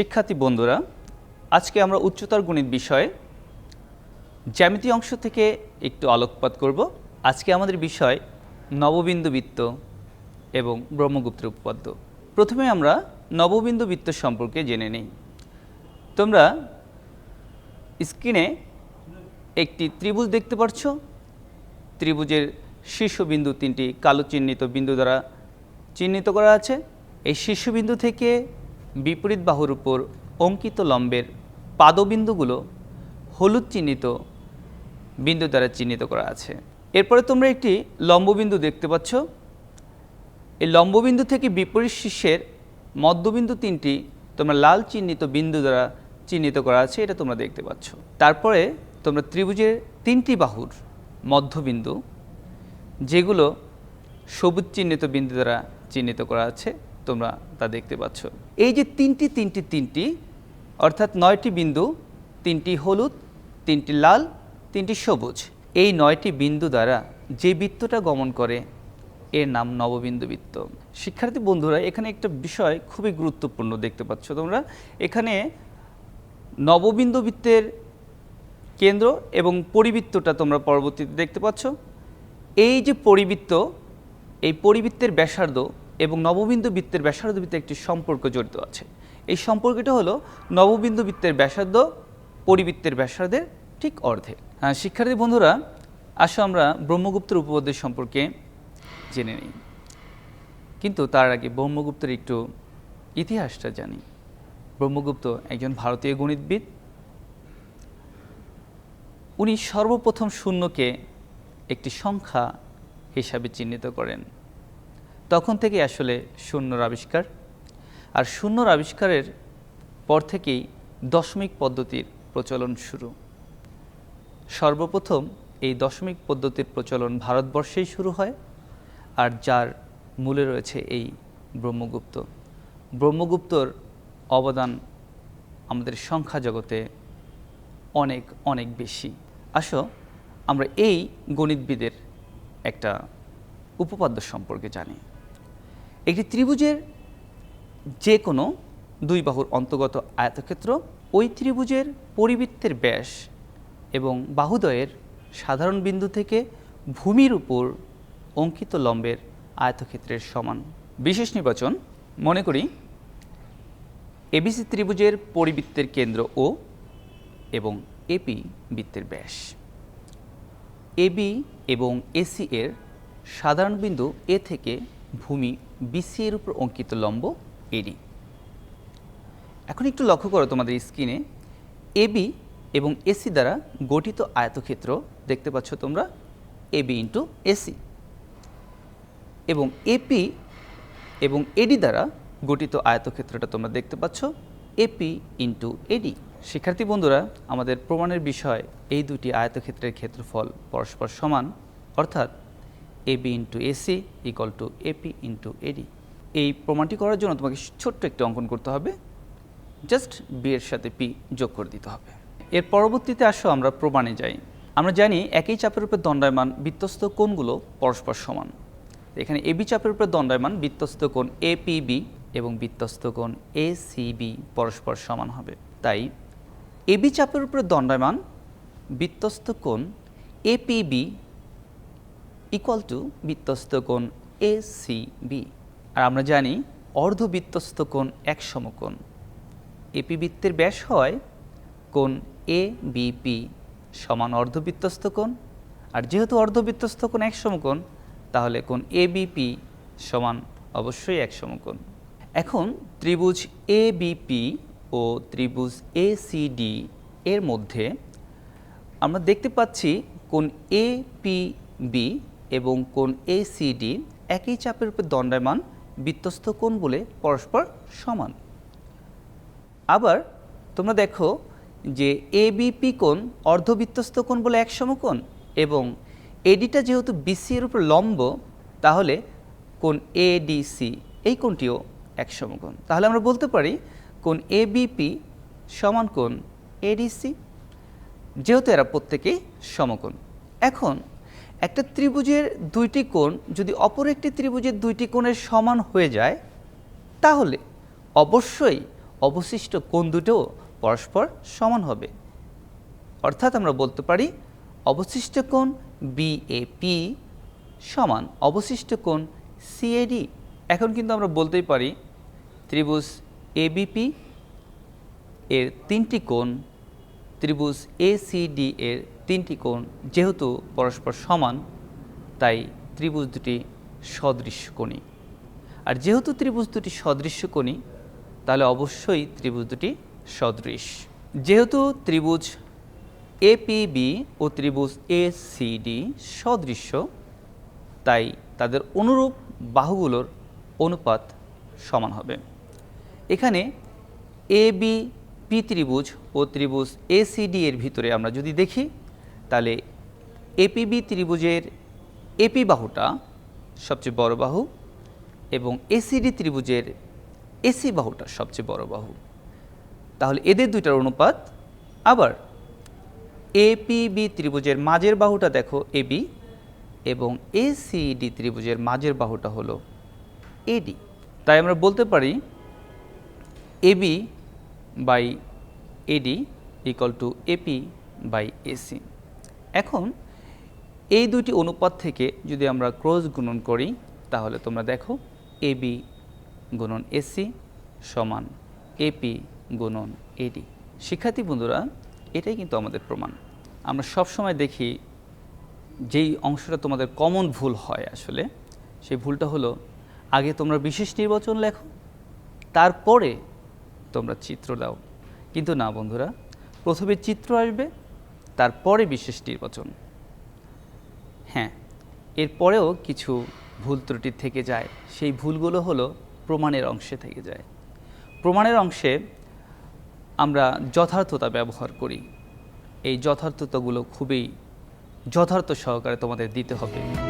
শিক্ষার্থী বন্ধুরা, আজকে আমরা উচ্চতর গণিত বিষয়ে জ্যামিতি অংশ থেকে একটু আলোকপাত করব। আজকে আমাদের বিষয় নববিন্দু বৃত্ত এবং ব্রহ্মগুপ্তের উপপাদ্য। প্রথমে আমরা নববিন্দু বৃত্ত সম্পর্কে জেনে নিই। তোমরা স্ক্রিনে একটি ত্রিভুজ দেখতে পাচ্ছ ত্রিভুজের শীর্ষবিন্দু তিনটি কালো চিহ্নিত বিন্দু দ্বারা চিহ্নিত করা আছে। এই শীর্ষবিন্দু থেকে বিপরীত বাহুর উপর অঙ্কিত লম্বের পাদবিন্দুগুলো হলুদ চিহ্নিত বিন্দু দ্বারা চিহ্নিত করা আছে। এরপরে তোমরা একটি লম্ববিন্দু দেখতে পাচ্ছ। এই লম্ববিন্দু থেকে বিপরীত শীর্ষের মধ্যবিন্দু তিনটি তোমরা লাল চিহ্নিত বিন্দু দ্বারা চিহ্নিত করা আছে, এটা তোমরা দেখতে পাচ্ছ। তারপরে তোমরা ত্রিভুজের তিনটি বাহুর মধ্যবিন্দু, যেগুলো সবুজ চিহ্নিত বিন্দু দ্বারা চিহ্নিত করা আছে তোমরা তা দেখতে পাচ্ছ। এই যে তিনটি তিনটি তিনটি, অর্থাৎ নয়টি বিন্দু, তিনটি হলুদ, তিনটি লাল, তিনটি সবুজ, এই নয়টি বিন্দু দ্বারা যে বৃত্তটা গমন করে, এর নাম নববিন্দু বৃত্ত শিক্ষার্থী বন্ধুরা, এখানে একটা বিষয় খুবই গুরুত্বপূর্ণ দেখতে পাচ্ছ তোমরা। এখানে নববিন্দু বৃত্তের কেন্দ্র এবং পরিবৃত্তটা তোমরা পরবর্তীতে দেখতে পাচ্ছ। এই যে পরিবৃত্ত, এই পরিবৃত্তের ব্যাসার্ধ এবং নববিন্দু বৃত্তের ব্যাসার্ধ ভিত্তিতে একটি সম্পর্ক জড়িত আছে। এই সম্পর্কটা হলো নববিন্দু বৃত্তের ব্যাসার্ধ পরিবৃত্তের ব্যাসার্ধের ঠিক অর্ধে হ্যাঁ শিক্ষার্থী বন্ধুরা, আসো আমরা ব্রহ্মগুপ্তের উপপাদ্যের সম্পর্কে জেনে নিই। কিন্তু তার আগে ব্রহ্মগুপ্তের একটু ইতিহাসটা জানি। ব্রহ্মগুপ্ত একজন ভারতীয় গণিতবিদ। উনি সর্বপ্রথম শূন্যকে একটি সংখ্যা হিসাবে চিহ্নিত করেন। তখন থেকে আসলে শূন্যর আবিষ্কার। আর শূন্যর আবিষ্কারের পর থেকেই দশমিক পদ্ধতির প্রচলন শুরু। সর্বপ্রথম এই দশমিক পদ্ধতির প্রচলন ভারতবর্ষেই শুরু হয়, আর যার মূলে রয়েছে এই ব্রহ্মগুপ্ত। ব্রহ্মগুপ্তর অবদান আমাদের সংখ্যা জগতে অনেক অনেক বেশি। আসো, আমরা এই গণিতবিদের একটা উপপাদ্য সম্পর্কে জানি। একটি ত্রিভুজের যে কোনো দুই বাহুর অন্তর্গত আয়তক্ষেত্র, ওই ত্রিভুজের পরিবৃত্তের ব্যাস এবং বাহুদয়ের সাধারণ বিন্দু থেকে ভূমির উপর অঙ্কিত লম্বের আয়তক্ষেত্রের সমান। বিশেষ নির্বাচন, মনে করি এবিসি ত্রিভুজের পরিবৃত্তের কেন্দ্র ও এবং এপি বৃত্তের ব্যাস। এবি এবং এসি এর সাধারণ বিন্দু এ থেকে ভূমি বিসি এর উপর অঙ্কিত লম্ব এডি এখন একটু লক্ষ্য করো তোমাদের স্ক্রিনে। এবি এবং এসি দ্বারা গঠিত আয়তক্ষেত্র দেখতে পাচ্ছ তোমরা। এবি ইন্টু এসি এবং এপি এবং এডি দ্বারা গঠিত আয়তক্ষেত্রটা তোমরা দেখতে পাচ্ছ। এপি ইন্টু এডি শিক্ষার্থী বন্ধুরা, আমাদের প্রমাণের বিষয় এই দুটি আয়তক্ষেত্রের ক্ষেত্রফল পরস্পর সমান। অর্থাৎ AB into AC equal to AP into AD এই প্রমাণটি করার জন্য তোমাকে ছোট্ট একটি অঙ্কন করতে হবে। জাস্ট বি এর সাথে পি যোগ করে দিতে হবে। এর পরবর্তীতে আসো আমরা প্রমাণে যাই। আমরা জানি একই চাপের উপর দণ্ডায়মান বৃত্তস্থ কোণগুলো পরস্পর সমান। এখানে এবি চাপের উপর দণ্ডায়মান বৃত্তস্থ কোণ এপিবি এবং বৃত্তস্থ কোণ এসিবি পরস্পর সমান হবে। তাই এবি চাপের উপরে দণ্ডায়মান বৃত্তস্থ কোণ এপিবি ইকুয়াল টু বৃত্তস্থ কোণ এসিবি আর আমরা জানি অর্ধবৃত্তস্থ কোণ এক সমকোণ। এপি বৃত্তের ব্যাস হয় কোণ এ বিপি সমান অর্ধবৃত্তস্থ কোণ। আর যেহেতু অর্ধবৃত্তস্থ কোণ এক সমকোণ, তাহলে কোণ এ বিপি সমান অবশ্যই এক সমকোণ। এখন ত্রিভুজ এ বিপি ও ত্রিভুজ এ সিডি এর মধ্যে আমরা দেখতে পাচ্ছি কোণ এ পি বি এবং কোণ এ সিডি একই চাপের উপর দণ্ডায়মান বৃত্তস্থ কোণ বলে পরস্পর সমান। আবার তোমরা দেখো যে এবিপি কোণ অর্ধবৃত্তস্থ কোণ বলে এক সমকোণ এবং এডিটা যেহেতু বিসি এর উপর লম্ব, তাহলে কোণ এডিসি এই কোণটিও এক সমকোণ। তাহলে আমরা বলতে পারি কোণ এবিপি সমান কোণ এডিসি যেহেতু এরা প্রত্যেকেই সমকোণ। এখন একটা ত্রিভুজের দুইটি কোণ যদি অপর একটি ত্রিভুজের দুইটি কোণের সমান হয়ে যায়, তাহলে অবশ্যই অবশিষ্ট কোণ দুটো পরস্পর সমান হবে। অর্থাৎ আমরা বলতে পারি, অবশিষ্ট কোণ বিএপি সমান অবশিষ্ট কোণ সিএডি এখন কিন্তু আমরা বলতেই পারি, ত্রিভুজ এবিপি এর তিনটি কোণ, ত্রিভুজ এসিডি এর তিনটি কোণ যেহেতু পরস্পর সমান, তাই ত্রিভুজ দুটি সদৃশ্যকোণী আর যেহেতু ত্রিভুজ দুটি সদৃশ্যকোণী তাহলে অবশ্যই ত্রিভুজ দুটি সদৃশ। যেহেতু ত্রিভুজ এপিবি ও ত্রিভুজ এসিডি সদৃশ্য তাই তাদের অনুরূপ বাহুগুলোর অনুপাত সমান হবে। এখানে এ বি পি ত্রিভুজ ও ত্রিভুজ এসিডি এর ভিতরে আমরা যদি দেখি তাহলে এপিবি ত্রিভুজের এপি বাহুটা সবচেয়ে বড় বাহু এবং এসিডি ত্রিভুজের এসি বাহুটা সবচেয়ে বড় বাহু। তাহলে এদের দুইটার অনুপাত আবার এপিবি ত্রিভুজের মাঝের বাহুটা দেখো এবি এবং এসিডি ত্রিভুজের মাঝের বাহুটা হলো এডি। তাই আমরা বলতে পারি AB by AD equal to AP by AC. এখন এই দুটি অনুপাত থেকে যদি আমরা ক্রস গুণন করি, তাহলে তোমরা দেখো এবি গুণন এসি সমান এপি গুণন এডি শিক্ষার্থী বন্ধুরা, এটাই কিন্তু আমাদের প্রমাণ। আমরা সব সময় দেখি যেই অংশটা তোমাদের কমন ভুল হয় আসলে, সেই ভুলটা হলো আগে তোমরা বিশেষ নির্বাচন লেখো, তারপরে তোমরা চিত্র দাও। কিন্তু না বন্ধুরা, প্রথমে চিত্র আসবে তারপরে বিশেষ নির্বাচন। হ্যাঁ এরপরেও কিছু ভুল ত্রুটি থেকে যায়। সেই ভুলগুলো হলো প্রমাণের অংশে থেকে যায়। প্রমাণের অংশে আমরা যথার্থতা ব্যবহার করি। এই যথার্থতাগুলো খুবই যথার্থ সহকারে তোমাদের দিতে হবে।